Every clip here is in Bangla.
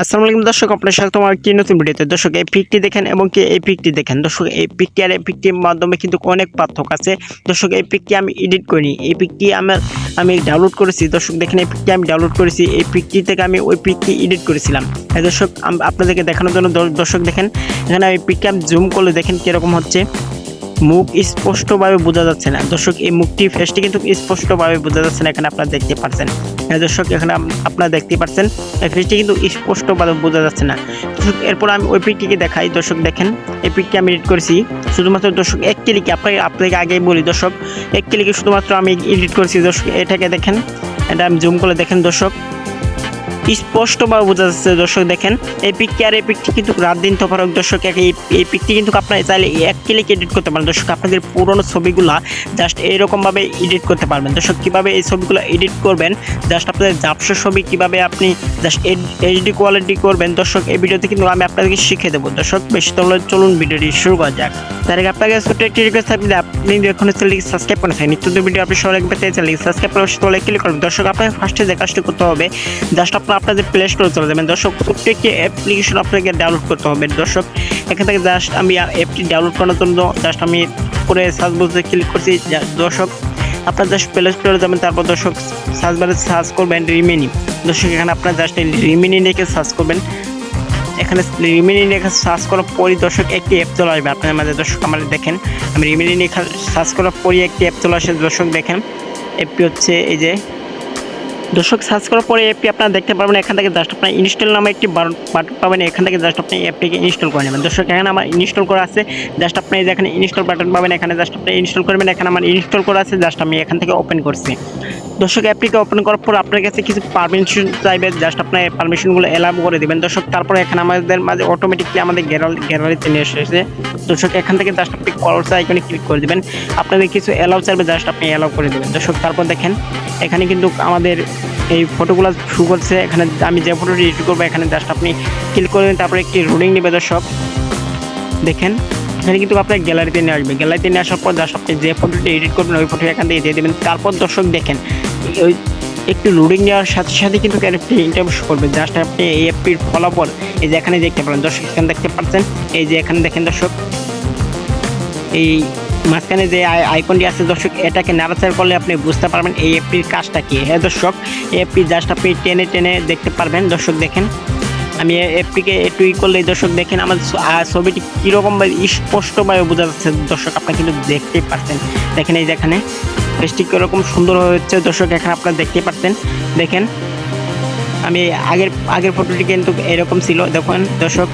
আসসালামু আলাইকুম দর্শক, আপনার সাথে তোমার কি নতুন ভিডিওতে। দর্শক, এই পিকটি দেখেন এবং কি এই পিকটি দেখেন। দর্শক, এই পিকটি আর এই পিকটির মাধ্যমে কিন্তু অনেক পার্থক্য আছে। দর্শক, এই পিকটি আমি এডিট করিনি। এই পিকটি আমার, আমি ডাউনলোড করেছি। দর্শক, দেখেন, এই পিকটি আমি ডাউনলোড করেছি। এই পিকটি থেকে আমি ওই পিকটি এডিট করেছিলাম। এই দর্শক, আম- আপনাদেরকে দেখানোর জন্য দর্শক, দেখেন, এখানে এই পিকটি আমি জুম করলে দেখেন কীরকম হচ্ছে। মুখ স্পষ্টভাবে বোঝা যাচ্ছে না। দর্শক, এই মুখটি ফেসটি কিন্তু স্পষ্টভাবে বোঝা যাচ্ছে না। এখানে আপনারা দেখতে পাচ্ছেন হ্যাঁ দর্শক, এখানে আপনারা দেখতে পাচ্ছেন, এই ফেসটি কিন্তু স্পষ্টভাবে বোঝা যাচ্ছে না। এরপর আমি ওই পিকটিকে দেখাই। দর্শক, দেখেন, এই পিকটি আমি এডিট করেছি। শুধুমাত্র, দর্শক, এক ক্লিকে আপনাকে আপনাকে আগেই বলি, দর্শক, এক ক্লিকে শুধুমাত্র আমি এডিট করেছি। দর্শক, এটাকে দেখেন, এটা আমি জুম করে দেখেন, দর্শক। স্পষ্টভাবে বোঝা যাচ্ছে, দর্শক দেখেন, এই পিকটি আর এই পিকটি কিন্তু রাত দিন তফারক দর্শক, এই পিকটি কিন্তু আপনারা চাইলে এক ক্লিক এডিট করতে পারেন? দর্শক, আপনাদের পুরনো ছবিগুলা জাস্ট এইরকমভাবে এডিট করতে পারবেন। দর্শক, কীভাবে এই ছবিগুলো এডিট করবেন? জাস্ট আপনাদের জাপসা ছবি কীভাবে আপনি জাস্ট এইচডি কোয়ালিটি করবেন? দর্শক, এই ভিডিওতে কিন্তু আমি আপনাদেরকে শিখিয়ে দেবো। দর্শক, বেশি তাহলে চলুন ভিডিওটি শুরু করা যাক। তার আপনাকে ছোট্ট একটি রিকোয়েস্ট থাকবে আপনি এখন চ্যানেলটি সাবস্ক্রাইব করে থাকেন নিত্য ভিডিও আপনি সবাই পেতে চ্যানেলটি সাবস্ক্রাইব করে ক্লিক করবেন। দর্শক, আপনাকে ফার্স্টে যে কাজটি করতে হবে জাস্ট আপনাদের প্লে স্টোরে চলে যাবেন। দর্শক, প্রত্যেকটি অ্যাপ্লিকেশন আপনাকে ডাউনলোড করতে হবে। দর্শক, এখান থেকে জাস্ট আমি অ্যাপটি ডাউনলোড করার জন্য জাস্ট আমি করে সার্চ বক্সে ক্লিক করছি। দর্শক, আপনার জাস্ট প্লে স্টোরে যাবেন। তারপর দর্শক সার্চ বারে সার্চ করবেন রিমিনি দর্শক, এখানে আপনার জাস্ট রিমিনি লিখে সার্চ করবেন। এখানে রিমিনি লেখা সার্চ করার পরই দর্শক একটি অ্যাপ চলে আসবে। আপনার মাঝে দর্শক আমাদের দেখেন, আমি রিমিনি লেখা সার্চ করার পরই একটি অ্যাপ চলে আসে। দর্শক দেখেন অ্যাপটি হচ্ছে এই যে দর্শক সার্চ করার পরে অ্যাপটি আপনারা দেখতে পারবেন, এখান থেকে জাস্ট আপনার ইনস্টল নামে একটি বাটন পাবেন, এখান থেকে জাস্ট আপনি অ্যাপটিকে ইনস্টল করে নেবেন। দর্শক, এখানে আমার ইনস্টল করা আছে জাস্ট আপনি এখানে ইনস্টল বাটন পাবেন, এখানে জাস্ট আপনি ইনস্টল করবেন, এখানে আমার ইনস্টল করা আছে জাস্ট আমি এখান থেকে ওপেন করছি। দর্শক অ্যাপটিকে ওপেন করার পর আপনার কাছে কিছু পারমিশন চাইবে জাস্ট আপনার পারমিশনগুলো এলাও করে দেবেন। দর্শক, তারপরে এখানে আমাদের মাঝে অটোমেটিকলি আমাদের গ্যালারি গ্যালারিতে নিয়ে এসেছে। দর্শক, এখান থেকে জাস্ট আপনি কলস আইকনে ক্লিক করে দেবেন। আপনাদের কিছু অ্যালাউ চাইবে জাস্ট আপনি অ্যালাউ করে দেবেন। দর্শক, তারপর দেখেন, এখানে কিন্তু আমাদের এই ফটোগুলো শু করছে। এখানে আমি যে ফটোটি এডিট করব, এখানে জাস্ট আপনি ক্লিক করবেন তারপরে একটি রুলিং নেবে দর্শক। দেখেন, এখানে কিন্তু আপনার গ্যালারিতে নিয়ে আসবে। গ্যালারিতে নিয়ে আসার পর জাস্ট আপনি যে ফটোটি এডিট করবেন, ওই ফটো এখান থেকে দিয়ে দেবেন। তারপর দর্শক, দেখেন ওই একটু লোডিং নেওয়ার সাথে সাথে কিন্তু অ্যাপটি ইন্টারভিউ করবে। জাস্ট আপনি এই অ্যাপটির ফলাফল এই যে এখানে দেখতে পারেন, দর্শক এখানে দেখতে পাচ্ছেন, এই যে এখানে দেখেন দর্শক, এই মাঝখানে যে আই- আইকনটি আছে দর্শক, এটাকে নাড়াচাড়া করলে আপনি বুঝতে পারবেন এই অ্যাপটির কাজটা কি। হ্যাঁ দর্শক, এই অ্যাপটি জাস্ট আপনি টেনে টেনে দেখতে পারবেন। দর্শক দেখেন, আমি অ্যাপটিকে একটু ই করলে দর্শক দেখেন, আমার ছবিটি কীরকমভাবে স্পষ্টভাবে বোঝা যাচ্ছে। দর্শক, আপনি কিন্তু দেখতেই পারছেন। দেখেন এই যেখানে ফেসটি কীরকম সুন্দর হচ্ছে দর্শক এখানে আপনারা দেখতে পারতেন। দেখেন, আমি আগের আগের ফটোটি কিন্তু এরকম ছিল। দেখুন, দর্শক,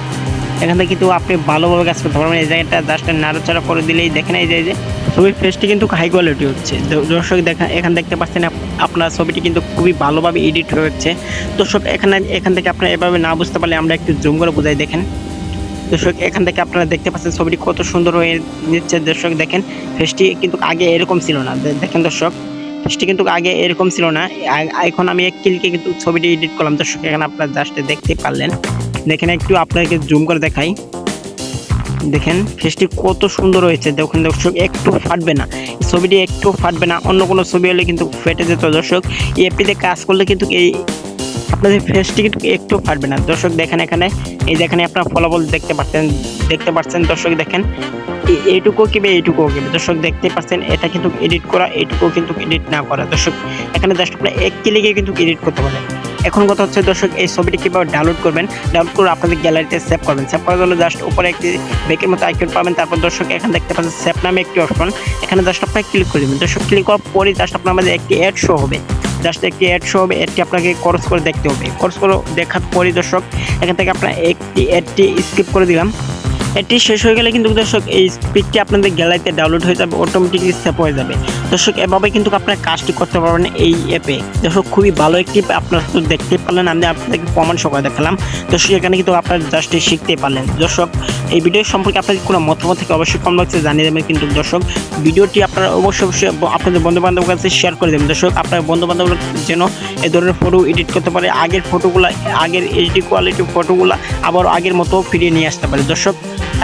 এখান থেকে কিন্তু আপনি ভালোভাবে কাজ করতে পারবেন। এই জায়গাটা জাস্ট নাড়াচাড়া করে দিলেই দেখেন, এই যে ছবির ফেসটি কিন্তু হাই কোয়ালিটি হচ্ছে। দর্শক দেখা এখান দেখতে পাচ্ছেন আপ- আপনার ছবিটি কিন্তু খুবই ভালোভাবে এডিট হচ্ছে দর্শক, এখানে, এখান থেকে আপনার এভাবে না বুঝতে পারলে আমরা একটু জুম করে বোঝাই। দেখেন দর্শক, এখান থেকে আপনারা দেখতে পাচ্ছেন ছবিটি কত সুন্দর হয়ে নিচ্ছে। দর্শক, দেখেন, ফেসটি কিন্তু আগে এরকম ছিল না। দেখেন দর্শক, ফেসটি কিন্তু আগে এরকম ছিল না। এখন আমি এক ক্লিকে কিন্তু ছবিটি এডিট করলাম। দর্শক, এখানে আপনারা জাস্ট দেখতে পারলেন। দেখেন, একটু আপনাকে জুম করে দেখাই। দেখেন, ফেসটি কত সুন্দর হয়েছে। দেখুন দর্শক, একটু ফাটবে না। ছবিটি একটু ফাটবে না। অন্য কোনো ছবি হলে কিন্তু ফেটে যেত। দর্শক অ্যাপটিতে কাজ করলে কিন্তু এই আপনাদের ফেসটি কিন্তু একটু ফাটবে না। দর্শক দেখেন এখানে, এই যেখানে আপনার ফলাফল দেখতে পাচ্ছেন দেখতে পাচ্ছেন দর্শক দেখেন। এই- এইটুকু কিবে এইটুকু কিবে দর্শক দেখতে পাচ্ছেন, এটা কিন্তু এডিট করা, এইটুকু কিন্তু এডিট না করা। দর্শক, এখানে জাস্ট আপনার এক ক্লিকে কিন্তু এডিট করতে পারেন। এখন কথা হচ্ছে দর্শক, এই ছবিটি কীভাবে ডাউনলোড করবেন? ডাউনলোড করে আপনাদের গ্যালারিতে সেভ করবেন। সেভ করার জন্য জাস্ট উপরে একটি বেকের মতো আইকন পাবেন। তারপর দর্শক, এখানে দেখতে পাচ্ছেন সেভ নামে একটি অপশন এখানে জাস্ট আপনাকে ক্লিক করে দেবেন। দর্শক ক্লিক করার পরেই জাস্ট আপনার মাঝে একটি অ্যাড শো হবে। জাস্ট একটি অ্যাড শো হবে অ্যাডটি আপনাকে খরচ করে দেখতে হবে। খরচ করে দেখার পরিদর্শক এখান থেকে আপনার একটি অ্যাডটি স্কিপ করে দিলাম। এটি শেষ হয়ে গেলে কিন্তু দর্শক, এই স্পিকটি আপনাদের গ্যালারিতে ডাউনলোড হয়ে যাবে অটোমেটিকলি সেভ হয়ে যাবে। দর্শক, এভাবে কিন্তু আপনারা কাজটি করতে পারবেন এই অ্যাপে দর্শক, খুবই ভালো একটি আপনারা তো দেখতেই পারলেন, আমি আপনাদেরকে প্রমাণ সকালে দেখালাম। দর্শক, এখানে কিন্তু আপনারা জাস্ট শিখতে পারলেন। দর্শক, এই ভিডিও সম্পর্কে আপনাদের কোনো মতামত থেকে অবশ্যই কম বক্সে জানিয়ে দেবেন কিন্তু দর্শক ভিডিওটি আপনারা অবশ্যই অবশ্যই আপনাদের বন্ধু বান্ধবের কাছে শেয়ার করে দেবেন। দর্শক, আপনার বন্ধু বান্ধব যেন এ ধরনের ফটো এডিট করতে পারে, আগের ফটোগুলো আগের এইচডি কোয়ালিটি ফটোগুলো আবার আগের মতো ফিরিয়ে নিয়ে আসতে পারে। দর্শক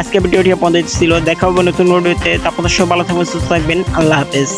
আজকে ভিডিওটি আপনাদের ছিল। দেখা হবে নতুন ভিডিওতে। আপনাদের সব ভালো থাকবেন, সুস্থ থাকবেন। আল্লাহ হাফেজ।